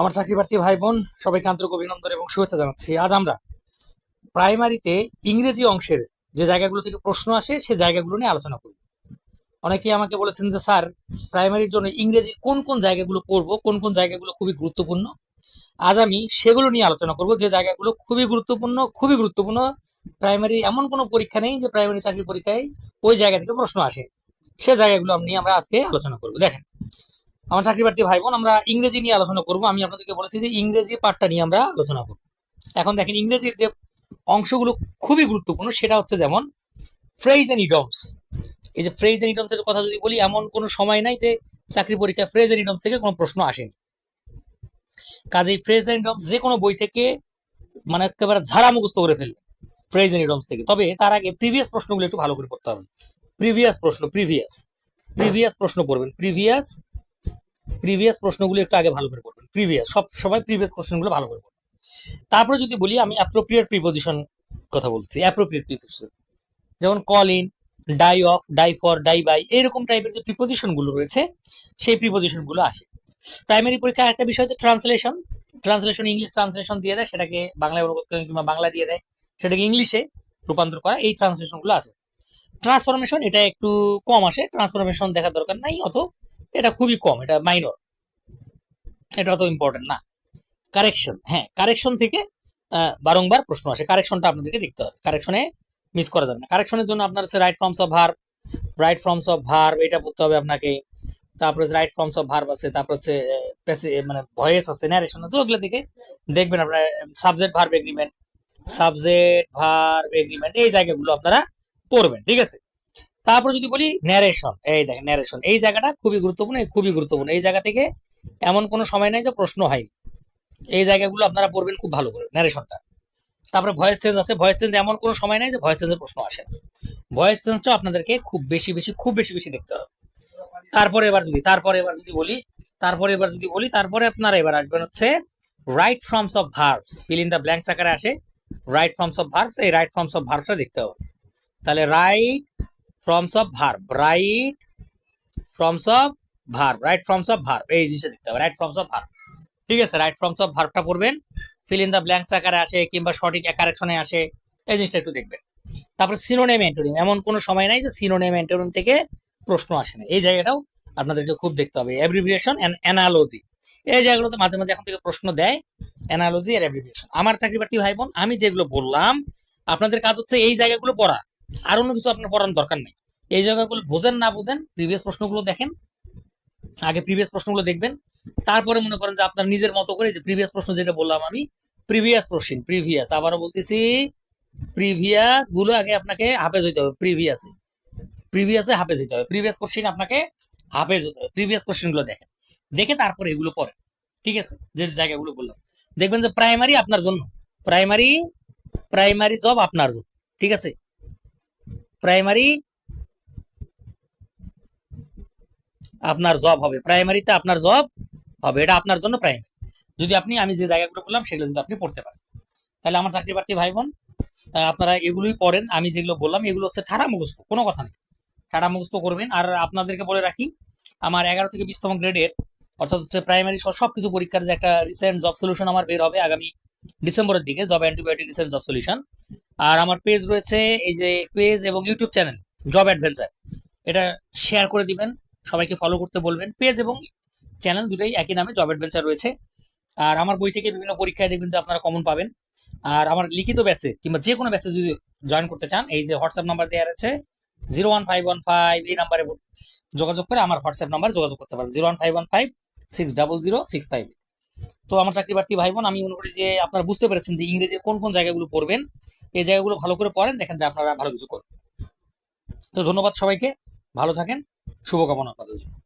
আমার চাকরি প্রার্থী ভাই বোন সবাইকে আন্তরিক অভিনন্দন এবং শুভেচ্ছা জানাচ্ছি। আজ আমরা প্রাইমারিতে ইংরেজি অংশের যে জায়গাগুলো থেকে প্রশ্ন আসে, সে জায়গাগুলো নিয়ে আলোচনা করব অনেকে আমাকে বলেছেন যে, স্যার প্রাইমারির জন্য ইংরেজির কোন কোন জায়গাগুলো পড়ব? কোন কোন জায়গাগুলো খুবই গুরুত্বপূর্ণ? আজ আমি সেগুলো নিয়ে আলোচনা করব, যে জায়গাগুলো খুবই গুরুত্বপূর্ণ খুবই গুরুত্বপূর্ণ। প্রাইমারি এমন কোনো পরীক্ষা নেই যে প্রাইমারি চাকরি পরীক্ষায় ওই জায়গা থেকে প্রশ্ন আসে। সে জায়গাগুলো নিয়ে আমরা আজকে আলোচনা করব। দেখেন আমার চাকরি প্রার্থী ভাই বোন আমরা ইংরেজি নিয়ে আলোচনা করব। আমি আপনাদেরকে বলেছি যে ইংরেজি পার্টটা নিয়ে আমরা আলোচনা করব। এখন দেখেন, ইংরেজির যে অংশগুলো খুবই গুরুত্বপূর্ণ, সেটা হচ্ছে যেমন ফ্রেজ এন্ড ইডমস এই যে ফ্রেজ এন্ড ইডমস এর কথা যদি বলি, এমন কোনো সময় নাই যে চাকরি পরীক্ষা ফ্রেজ এন্ড ইডমস থেকে কোনো প্রশ্ন আসেনি। কাজেই ফ্রেজ এন্ড ইডমস যে কোনো বই থেকে মানে একেবারে ঝাড়া মুখস্থ করে ফেলবে ফ্রেজ এন্ড ইডমস থেকে। তবে তার আগে প্রিভিয়াস প্রশ্নগুলো একটু ভালো করে পড়তে হবে। প্রিভিয়াস প্রশ্ন প্রিভিয়াস প্রিভিয়াস প্রশ্ন পড়বেন। প্রিভিয়াস প্রিভিয়াস প্রশ্নগুলো একটু আগে ভালো করে পড়বেন। প্রিভিয়াস সব সময় প্রিভিয়াস কোশ্চেনগুলো ভালো করে পড়বেন। তারপরে যদি বলি, আমি অ্যাপ্রোপ্রিয়েট প্রিপোজিশন কথা বলছি অ্যাপ্রোপ্রিয়েট প্রিপোজিশন যেমন call in die of die for die by এরকম টাইপের যে প্রিপোজিশনগুলো রয়েছে, সেই প্রিপোজিশনগুলো আসে। প্রাইমারি পরীক্ষায় একটা বিষয় হচ্ছে ট্রান্সলেশন ট্রান্সলেশন ইংলিশ ট্রান্সলেশন দিয়ে দেয়, সেটাকে বাংলায় অনুবাদ করে কিংবা বাংলা দিয়ে দেয়, সেটাকে ইংলিশে রূপান্তর করা, এই ট্রান্সলেশনগুলো আছে ট্রান্সফরমেশন এটা একটু কম আসে ট্রান্সফরমেশন দেখার দরকার নাই, অত এটা খুবই কম, এটা মাইনর এটা অত ইম্পর্টেন্ট না। কারেকশন হ্যাঁ কারেকশন থেকে বারংবার প্রশ্ন আসে। কারেকশনটা আপনাদেরকে দেখতে হবে। কারেকশনে মিস করা যাবে না। কারেকশনের জন্য আপনার হচ্ছে right forms of verb right forms of verb এটা পড়তে হবে আপনাকে। তারপরে হচ্ছে রাইট ফর্মস অফ ভার্ব আছে, তারপর হচ্ছে মানে ভয়েস আছে ন্যারেশন আছে, ওগুলো থেকে দেখবেন আপনার subject verb agreement subject verb agreement এই জায়গাগুলো আপনারা পড়বেন, ঠিক আছে? তারপর যদি বলি ন্যারেশন এই দেখেন ন্যারেশন এই জায়গাটা খুবই গুরুত্বপূর্ণ খুবই গুরুত্বপূর্ণ। এই জায়গা থেকে এমন কোনো সময় নাই যে প্রশ্ন হয় এই জায়গাগুলো আপনারা পড়বেন খুব ভালো করে ন্যারেশনটা তারপরে ভয়েস চেঞ্জ আছে ভয়েস চেঞ্জ এমন কোনো সময় নাই যে ভয়েস চেঞ্জের প্রশ্ন আসে ভয়েস চেঞ্জটা আপনাদেরকে খুব বেশি বেশি, খুব বেশি বেশি দেখতে হবে। তারপরে এবার যদি, তারপরে এবার যদি বলি, তারপরে এবার যদি বলি, তারপরে আপনারা এবার আসবেন হচ্ছে right forms of verbs fill in the blanks আকারে আসে। রাইট ফর্মস অফ ভার্বস এই রাইট ফর্মস অফ ভার্বসটা দেখতে হবে। তাহলে right forms of verb right forms of verb right forms of verb এই জিনিসটা দেখতে হবে। রাইট ফর্মস অফ ভার্ব ঠিক আছে? রাইট ফর্মস অফ ভার্বটা পড়বেন। ফিল ইন দ্য ব্ল্যাঙ্কস আকারে আসে কিংবা সঠিক কারেকশনে আসে। এই জিনিসটা একটু দেখবেন। তারপর সিনোনেম অ্যান্টোনিম এমন কোনো সময় নাই যে সিনোনেম অ্যান্টোনিম থেকে প্রশ্ন আসে না। এই জায়গাটাও আপনাদেরকে খুব দেখতে হবে। অ্যাব্রিভিয়েশন এন্ড অ্যানালজি এই জায়গাগুলোতে মাঝে মাঝে এখন থেকে প্রশ্ন দেয়। অ্যানালজি আর অ্যাব্রিভিয়েশন আমার চাকরি প্রার্থী ভাই বোন, আমি যেগুলো বললাম, আপনাদের কাজ হচ্ছে এই জায়গাগুলো পড়া। আর অন্য কিছু আপনার পড়ার দরকার নেই। এই জায়গাগুলো বোঝেন, না বোঝেন প্রিভিয়াস প্রশ্নগুলো দেখেন, আগে প্রিভিয়াস প্রশ্নগুলো দেখবেন, তারপরে মনে করেন যে আপনার নিজের মতো করে যে প্রিভিয়াস প্রশ্ন যেটা বললাম আমি প্রিভিয়াস কোশ্চিন প্রিভিয়াস আবারও বলতেছি প্রিভিয়াসগুলো আগে আপনাকে হাফেজ হইতে হবে প্রিভিয়াসে প্রিভিয়াসে হাফেজ হইতে হবে। প্রিভিয়াস কোশ্চিন আপনাকে হাফেজ হতে হবে। প্রিভিয়াস কোশ্চিনগুলো দেখেন। দেখে তারপরে এগুলো পড়েন। ঠিক আছে? যে জায়গাগুলো বললাম। দেখবেন যে প্রাইমারি আপনার জন্য। প্রাইমারি প্রাইমারি জব আপনার জন্য। ঠিক আছে? প্রাইমারি আপনার জব হবে। প্রাইমারিতে আপনার জব হবে। এটা আপনার জন্য প্রাইমারি যদি আপনি, আমি যে জায়গাগুলো বললাম, সেগুলো যদি আপনি পড়তে পারেন। তাহলে আমার চাকরি প্রার্থী ভাই বোন আপনারা এগুলোই পড়েন। আমি যেগুলো বললাম, এগুলো হচ্ছে ঠাড়া মুখস্থ, কোনো কথা নেই। ঠাড়া মুখস্থ করবেন। আর আপনাদেরকে বলে রাখি, আমার এগারো থেকে বিশতম গ্রেডের, অর্থাৎ হচ্ছে প্রাইমারি সবকিছু পরীক্ষার যে একটা রিসেন্ট জব সলিউশন আমার বের হবে আগামী ডিসেম্বরের দিকে job antibiotic recent job solution আর আমার পেজ রয়েছে এই যে পেজ এবং ইউটিউব চ্যানেল জব অ্যাডভেঞ্চার এটা শেয়ার করে দিবেন, সবাইকে ফলো করতে বলবেন। পেজ এবং চ্যানেল দুটোই একই নামে জব অ্যাডভেঞ্চার রয়েছে। আর আমার বই থেকে বিভিন্ন পরীক্ষায় দেখবেন যে আপনারা কমন পাবেন। আর আমার লিখিত ব্যাচে কিংবা যে কোনো ব্যাচে যদি জয়েন করতে চান, এই যে হোয়াটসঅ্যাপ নাম্বার দেওয়া আছে zero one five one five এই নাম্বারে যোগাযোগ করে আমার হোয়াটসঅ্যাপ নাম্বার যোগাযোগ করতে পারেন। Zero one five one five six double zero six five তো আমার চাকরি প্রার্থী ভাই বোন আমি মনে করি যে আপনারা বুঝতে পেরেছেন যে ইংরেজির কোন কোন জায়গাগুলো পড়বেন। এই জায়গাগুলো ভালো করে পড়েন, দেখেন যে আপনারা ভালো কিছু করবেন। তো ধন্যবাদ সবাইকে, ভালো থাকেন, শুভকামনা আপনাদের জন্য।